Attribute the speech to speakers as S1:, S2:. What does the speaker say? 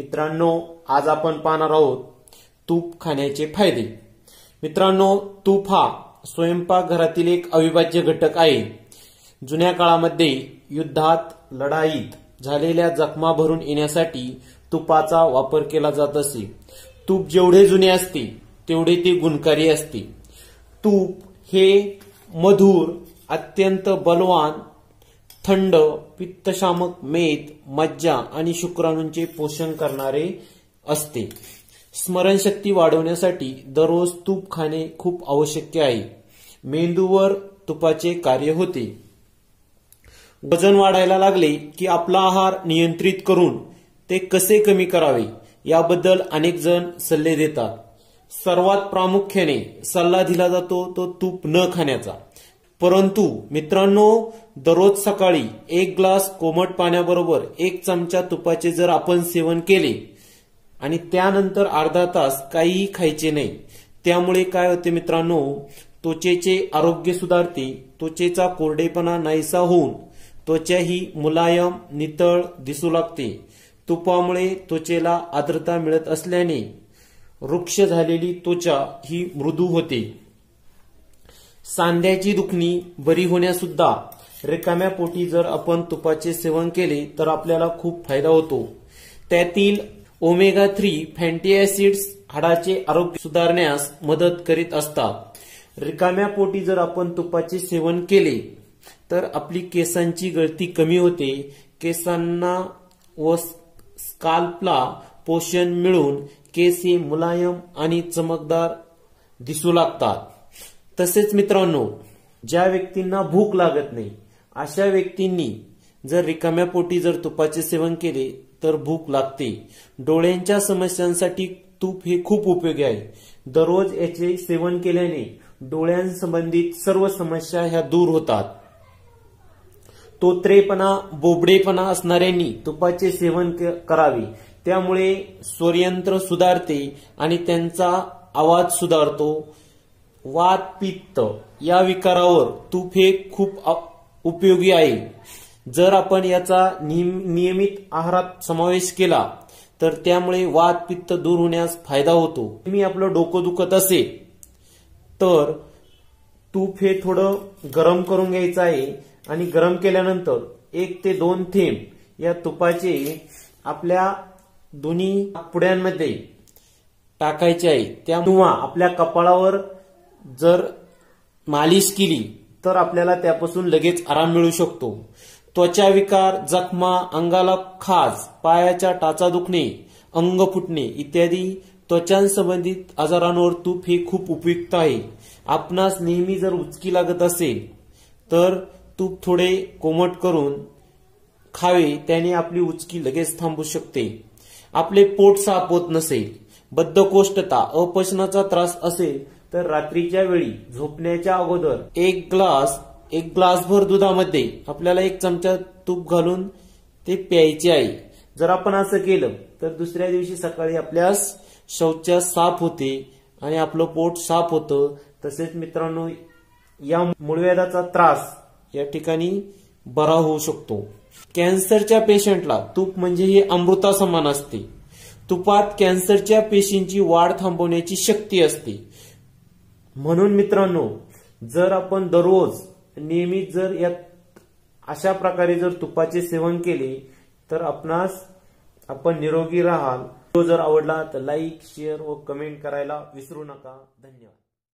S1: मित्रांनो आज आपण पाहणार आहोत तूप खाण्याचे फायदे. मित्रांनो तूप हा स्वयंपाकघरातील एक अविभाज्य घटक आहे. जुन्या काळामध्ये युद्धात लढाईत झालेल्या जखमा भरून येण्यासाठी तुपाचा वापर केला जात असे. तूप जेवढे जुने असते तेवढे ते गुणकारी असते. तूप हे मधुर अत्यंत बलवान थंड पित्तशामक मेद मज्जा आणि शुक्राणूंचे पोषण करणारे असते. स्मरणशक्ती वाढवण्यासाठी दररोज तूप खाणे खूप आवश्यक आहे. मेंदूवर तुपाचे कार्य होते. वजन वाढायला लागले की आपला आहार नियंत्रित करून ते कसे कमी करावे याबद्दल अनेक जण सल्ले देतात. सर्वात प्रामुख्याने सल्ला दिला जातो तो तूप न खाण्याचा. परंतु मित्रांनो दररोज सकाळी एक ग्लास कोमट पाण्याबरोबर एक चमचा तुपाचे जर आपण सेवन केले आणि त्यानंतर अर्धा तास काहीही खायचे नाही त्यामुळे काय होते मित्रांनो त्वचेचे आरोग्य सुधारते त्वचेचा कोरडेपणा नाहीसा होऊन त्वचा ही मुलायम नितळ दिसू लागते. तुपामुळे त्वचेला आर्द्रता मिळत असल्याने वृक्ष झालेली त्वचा ही मृदू होते. सांध्याची दुखणी बरी होण्यासुद्धा रिकाम्या पोटी जर आपण तुपाचे सेवन केले तर आपल्याला खूप फायदा होतो. त्यातील ओमेगा थ्री फॅन्टी ऍसिड्स हाडाचे आरोग्य सुधारण्यास मदत करीत असतात. रिकाम्या पोटी जर आपण तुपाचे सेवन केले तर आपली केसांची गळती कमी होते. केसांना व स्काल्पला पोषण मिळून केस हे मुलायम आणि चमकदार दिसू लागतात. तसेच मित्रांनो ज्या व्यक्तींना भूक लागत नाही अशा व्यक्तींनी जर रिकाम्या पोटी जर तुपाचे सेवन केले तर भूक लागते. डोळ्यांच्या समस्यांसाठी तूप हे खूप उपयोगी आहे. दररोज याचे सेवन केल्याने डोळ्यांसंबंधित सर्व समस्या ह्या दूर होतात. तोत्रेपणा बोबडेपणा असणाऱ्यांनी तुपाचे सेवन करावे. त्यामुळे स्वरयंत्र सुधारते आणि त्यांचा आवाज सुधारतो. वात पित्त. या विकारावर तूप हे खूप उपयोगी आहे. जर आपण याचा नियमित आहारात समावेश केला तर त्यामुळे वात पित्त दूर होण्यास फायदा होतो. मी आपलं डोकं दुखत असेल तर तूप हे थोडं गरम करून घ्यायचं आहे आणि गरम केल्यानंतर एक ते दोन थेंब या तुपाचे आपल्या दोन्ही पुड्यांमध्ये टाकायचे आहे. त्या किंवा आपल्या कपाळावर जर मालिश केली तर आपल्याला त्यापासून लगेच आराम मिळू शकतो. त्वचा विकार जखमा अंगाला खाज पायाच्या टाचा दुखणे अंग फुटणे इत्यादी त्वचांसंबंधित आजारांवर तूप हे खूप उपयुक्त आहे. आपणास नेहमी जर उचकी लागत असेल तर तूप थोडे कोमट करून खावे त्याने आपली उचकी लगेच थांबू शकते. आपले पोट साफ होत नसेल बद्धकोष्ठता अपचनाचा त्रास असेल तर रात्रीच्या वेळी झोपण्याच्या अगोदर एक ग्लास एक ग्लासभर दुधामध्ये आपल्याला एक चमचा तूप घालून ते प्यायचे आहे. जर आपण असं केलं तर दुसऱ्या दिवशी सकाळी आपल्यास शौचा साफ होते आणि आपलं पोट साफ होतं. तसेच मित्रांनो या मूळव्याधाचा त्रास या ठिकाणी बरा होऊ शकतो. कॅन्सरच्या पेशंटला तूप म्हणजे हे अमृता समान असते. तुपात कॅन्सरच्या पेशींची वाढ थांबवण्याची शक्ती असते. म्हणून मित्रांनो जर आपण दररोज नियमित जर या अशा प्रकारे जर तुपाचे सेवन केले तर आपणास आपण निरोगी राहाल. तो जर आवडला तर लाईक शेअर व कमेंट करायला विसरू नका. धन्यवाद.